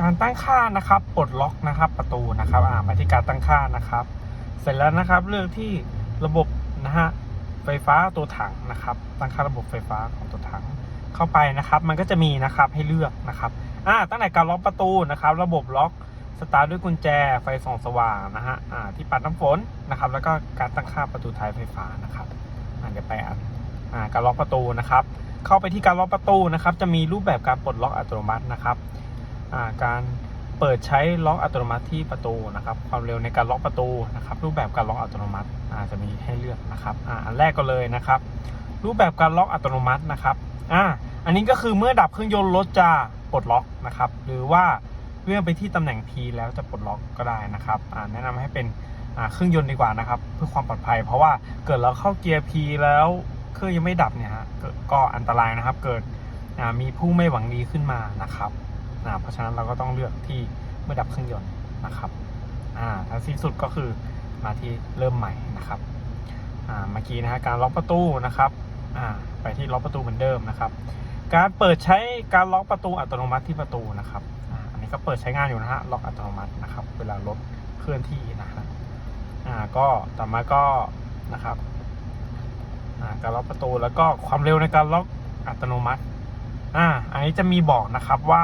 การตั้งค่านะครับปลดล็อกนะครับประตูนะครับอ่ามาที่การตั้งค่านะครับ เสร็จแล้วนะครับเลือกที่ระบบนะฮะไฟฟ้าตัวถังนะครับ ตั้งค่าระบบไฟฟ้าของตัวถังเข้าไปนะครับ มันก็จะมีนะครับให้เลือกนะครับอ่าตั้งแต่การล็อกประตูนะครับ ระบบล็อกสตาร์ทด้วยกุญแจไฟส่องสว่างนะฮะอ่าที่ปัดน้ำฝนนะครับ แล้วก็การตั้งค่าประตูท้ายไฟฟ้านะครับอ่าเดี๋ยวไปอ่านอ่าการล็อกประตูนะครับ เข้าไปที่การล็อกประตูนะครับ จะมีรูปแบบการปลดล็อกอัตโนมัตินะครับ การเปิดใช้ล็อกอัตโนมัติที่ประตูนะครับความเร็วในการล็อกประตูนะครับรูปแบบการล็อกอัตโนมัติจะมีให้เลือกนะครับอันแรกก็เลยนะครับ รูปแบบการล็อกอัตโนมัตินะครับอ่าอันนี้ก็คือเมื่อดับเครื่องยนต์รถจะปลดล็อกนะครับ หรือว่าเลื่อนไปที่ตำแหน่ง P แล้วจะปลดล็อกก็ได้นะครับแนะนำให้เป็นเครื่องยนต์ดีกว่านะครับ เพื่อความปลอดภัย เพราะว่าเกิดเราเข้าเกียร์ P แล้วเครื่องยังไม่ดับเนี่ยฮะก็ก็อันตรายนะครับ เกิดมีผู้ไม่หวังดีขึ้นมานะครับ เพราะฉะนั้นเราก็ต้องเลือกที่เมื่อดับเครื่องยนต์นะครับอ่าถ้าสิ้นสุดก็คือมาที่เริ่มใหม่นะครับอ่าเมื่อกี้นะฮะการล็อกประตูนะครับอ่าไปที่ล็อกประตูเหมือนเดิมนะครับ การเปิดใช้การล็อกประตูอัตโนมัติที่ประตูนะครับอ่าอันนี้ก็เปิดใช้งานอยู่นะฮะล็อกอัตโนมัตินะครับ เวลารถเคลื่อนที่นะฮะอ่าก็ต่อมาก็นะครับอ่าการล็อกประตูแล้วก็ความเร็วในการล็อกอัตโนมัติอ่าอันนี้จะมีบอกนะครับว่า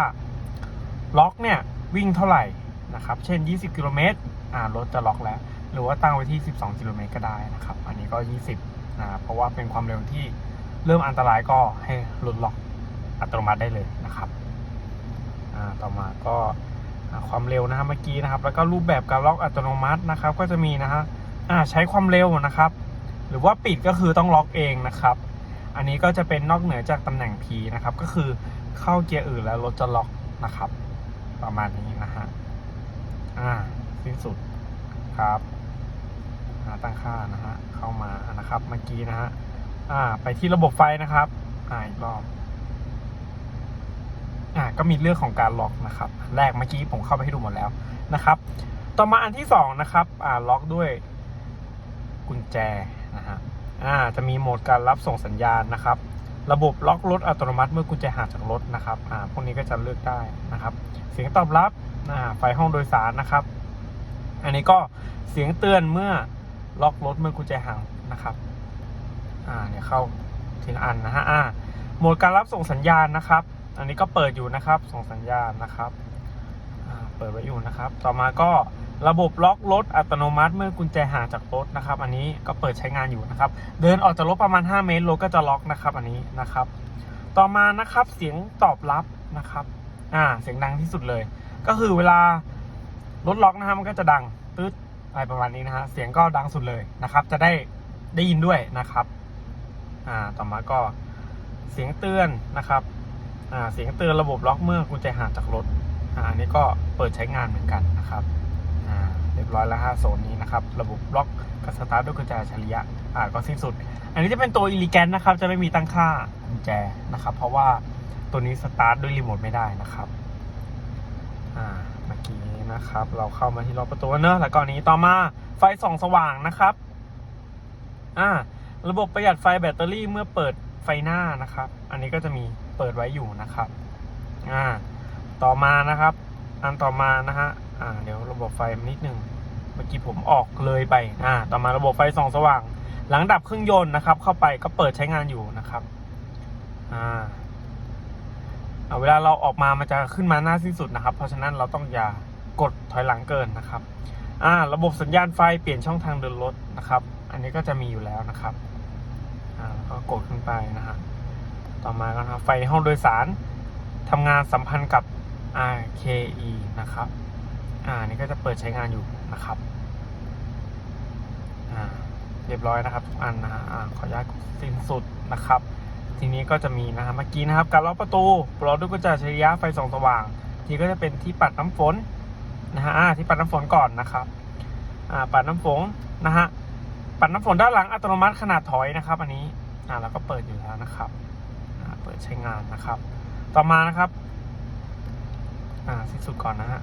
ล็อกเนี่ยวิ่งเท่าไหร่นะครับ เช่น 20 กิโลเมตรอ่ารถจะล็อกแล้ว หรือว่าตั้งไว้ที่ 12 กิโลเมตรก็ได้นะครับ อันนี้ก็ 20อ่าเพราะว่าเป็นความเร็วที่เริ่มอันตรายก็ให้ลดล็อกอัตโนมัติได้เลยนะครับอ่าต่อมาก็ความเร็วนะครับเมื่อกี้นะครับ แล้วก็รูปแบบการล็อกอัตโนมัตินะครับ ก็จะมีนะฮะอ่าใช้ความเร็วนะครับ หรือว่าปิดก็คือต้องล็อกเองนะครับ อันนี้ก็จะเป็นนอกเหนือจากตำแหน่ง P นะครับ ก็คือเข้าเกียร์อื่นแล้วรถจะล็อกนะครับ ประมาณนี้นะฮะ อ่า สิ้นสุดครับอ่าตั้งค่านะฮะ เข้ามานะครับ เมื่อกี้นะฮะ อ่า ไปที่ระบบไฟนะครับ อ่าอีกรอบ อ่า ก็มีเรื่องของการล็อกนะครับ แรกเมื่อกี้ผมเข้าไปให้ดูหมดแล้วนะครับ ต่อมาอันที่สองนะครับ อ่า ล็อกด้วย กุญแจนะฮะ อ่า จะมีโหมดการรับส่งสัญญาณนะครับ ระบบล็อกรถอัตโนมัติเมื่อกุญแจห่างจากรถนะครับอ่าพวกนี้ก็จะเลือกได้นะครับ เสียงตอบรับอ่าไฟห้องโดยสารนะครับ อันนี้ก็เสียงเตือนเมื่อล็อกรถเมื่อกุญแจห่างนะครับอ่าเนี่ยเข้าทีละอันนะฮะอ่าโหมดการรับส่งสัญญาณนะครับ อันนี้ก็เปิดอยู่นะครับ ส่งสัญญาณนะครับเปิดไว้อยู่นะครับ ต่อมาก็ ระบบล็อกรถอัตโนมัติ เมื่อกุญแจห่างจากรถนะครับ อันนี้ก็เปิดใช้งานอยู่นะครับ เดินออกจากรถประมาณ 5 เมตรรถก็จะล็อกนะครับอันนี้นะครับ ต่อมานะครับเสียงตอบรับนะครับอ่าเสียงดังที่สุดเลย ก็คือเวลารถล็อกนะฮะมันก็จะดังตืดอะไรประมาณนี้นะฮะเสียงก็ดังสุดเลยนะครับ จะได้ได้ยินด้วยนะครับอ่าต่อมาก็เสียงเตือนนะครับอ่าเสียงเตือนระบบล็อกเมื่อกุญแจห่างจากรถอ่าอันนี้ก็เปิดใช้งานเหมือนกันนะครับ รียบร้อยแล้วฮะโซนนี้นะครับ ระบบล็อกกับสตาร์ทด้วยกุญแจอัจฉริยะอ่าก็สิ้นสุด อันนี้จะเป็นตัวอิลิแกนนะครับ จะไม่มีตั้งค่ากุญแจนะครับ เพราะว่าตัวนี้สตาร์ทด้วยรีโมทไม่ได้นะครับอ่าเมื่อกี้นะครับ เราเข้ามาที่ล็อกประตูเนอะแล้วก็อันนี้ต่อมาไฟส่องสว่างนะครับอ่าระบบประหยัดไฟแบตเตอรี่เมื่อเปิดไฟหน้านะครับ อันนี้ก็จะมีเปิดไว้อยู่นะครับ อ่า ต่อมานะครับ อันต่อมานะฮะ อ่าเดี๋ยวระบบไฟนิดหนึ่งเมื่อกี้ผมออกเลยไปอ่าต่อมาระบบไฟส่องสว่าง หลังดับเครื่องยนต์นะครับ เข้าไปก็เปิดใช้งานอยู่นะครับอ่าเวลาเราออกมามันจะขึ้นมาหน้าสิ้นสุดนะครับ เพราะฉะนั้นเราต้องอย่ากดถอยหลังเกินนะครับอ่าระบบสัญญาณไฟเปลี่ยนช่องทางเดินรถนะครับ อันนี้ก็จะมีอยู่แล้วนะครับอ่าแล้วก็กดขึ้นไปนะฮะต่อมาก็นะครับไฟห้องโดยสารทำงานสัมพันธ์กับ RKE นะครับ อ่านี่ก็จะเปิดใช้งานอยู่นะครับ อ่า เรียบร้อยนะครับทุกอันนะฮะอ่าขออนุญาตสิ้นสุดนะครับ ทีนี้ก็จะมีนะฮะเมื่อกี้นะครับ การล็อกประตูปลดด้วยกุญแจอัจฉริยะไฟส่องสว่าง ทีก็จะเป็นที่ปัดน้ำฝนนะฮะอ่าที่ปัดน้ำฝนก่อนนะครับ อ่า ปัดน้ำฝนนะฮะ ปัดน้ำฝนด้านหลังอัตโนมัติขนาดถอยนะครับ อันนี้ อ่าแล้วก็เปิดอยู่แล้วนะครับ อ่า เปิดใช้งานนะครับ ต่อมานะครับ อ่าสิ้นสุดก่อนนะฮะ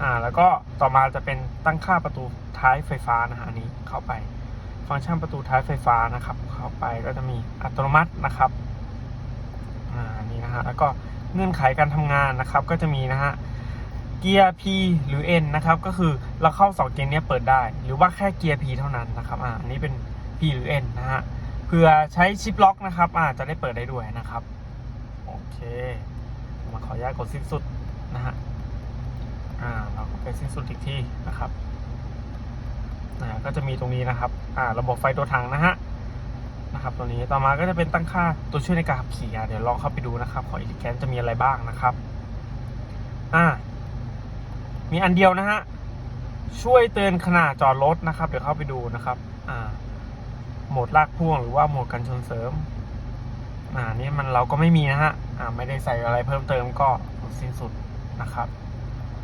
อ่าแล้วก็ต่อมาจะเป็นตั้งค่าประตูท้ายไฟฟ้านะฮะอันนี้เข้าไป ฟังก์ชันประตูท้ายไฟฟ้านะครับ เข้าไปก็จะมีอัตโนมัตินะครับอ่านนี้นะฮะแล้วก็เงื่อนไขการทำงานนะครับ ก็จะมีนะฮะเกียร์ P หรือ N นะครับ ก็คือเราเข้าสองเกียร์นี้เปิดได้ หรือว่าแค่เกียร์ P เท่านั้นนะครับอ่าอันนี้เป็น P หรือ N นะฮะเพื่อใช้ชิปล็อกนะครับอ่าจะได้เปิดได้ด้วยนะครับโอเคมาขออนุญาตกดสิ้นสุดนะฮะ อ่าเราก็ไปสิ้นสุดอีกที่นะครับอ่าก็จะมีตรงนี้นะครับอ่าระบบไฟตัวถังนะฮะนะครับตัวนี้ต่อมาก็จะเป็นตั้งค่าตัวช่วยในการขับขี่อะเดี๋ยวลองเข้าไปดูนะครับของอิลิแกนจะมีอะไรบ้างนะครับอ่ามีอันเดียวนะฮะช่วยเตือนขณะจอดรถนะครับ เดี๋ยวเข้าไปดูนะครับอ่าโหมดลากพ่วงหรือว่าโหมดกันชนเสริมอ่านี่มันเราก็ไม่มีนะฮะอ่าไม่ได้ใส่อะไรเพิ่มเติมก็สิ้นสุดนะครับ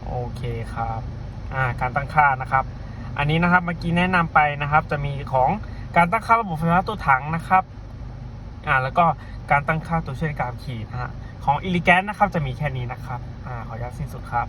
โอเคครับอ่าการตั้งค่านะครับ อันนี้นะครับเมื่อกี้แนะนำไปนะครับ จะมีของการตั้งค่าระบบไฟฟ้าตัวถังนะครับอ่าแล้วก็การตั้งค่าตัวช่วยการขี่นะฮะของอิลิแกนนะครับจะมีแค่นี้นะครับอ่าขออนุญาตสิ้นสุดครับ